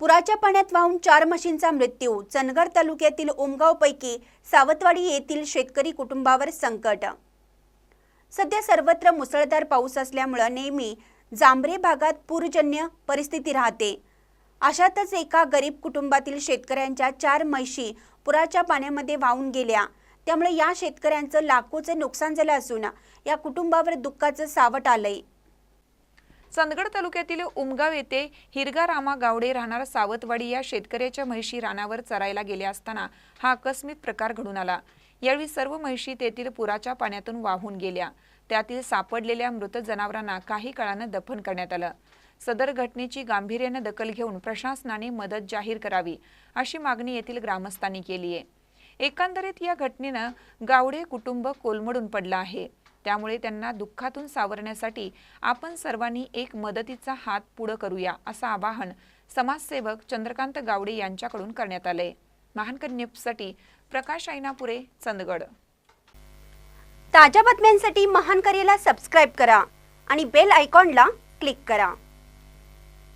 पुराच्या पाण्यात वाहून चार म्हशींचा मृत्यू. चंदगड तालुक्यातील उमगावपैकी सावतवाडी येथील शेतकरी कुटुंबावर संकट. सध्या सर्वत्र मुसळधार पाऊस असल्यामुळं नेहमी जांभरे भागात पूरजन्य परिस्थिती राहते. अशातच एका गरीब कुटुंबातील शेतकऱ्यांच्या चार म्हशी पुराच्या पाण्यामध्ये वाहून गेल्या. त्यामुळे या शेतकऱ्यांचं लाखोचं नुकसान झालं असून या कुटुंबावर दुःखाचं सावट आलंय. चंदगड तालुक्यातील उमगाव येथे हिरगा रामा गावडे राहणार सावतवाडी या शेतकऱ्याच्या म्हैशी रानावर चरायला गेल्या असताना हा आकस्मिक प्रकार घडून आला. यावेळी सर्व म्हैशी तेथील पुराच्या पाण्यातून वाहून गेल्या. त्यातील सापडलेल्या मृत जनावरांना काही काळानं दफन करण्यात आलं. सदर घटनेची गांभीर्यानं दखल घेऊन प्रशासनाने मदत जाहीर करावी अशी मागणी येथील ग्रामस्थांनी केली आहे एकंदरीत या घटनेनं गावडे कुटुंब कोलमडून पडलं आहे. त्यामुळे त्यांना दुःखातून सावरण्यासाठी आपण सर्वांनी एक मदतीचा हात पुढं करूया असं आवाहन समाजसेवक चंद्रकांत गावडे यांच्याकडून करण्यात आले महानकर न्यूजसाठी प्रकाश ऐनापुरे चंदगड. ताज्या बातम्यांसाठी महान सबस्क्राईब करा आणि बेल आयकॉनला क्लिक करा.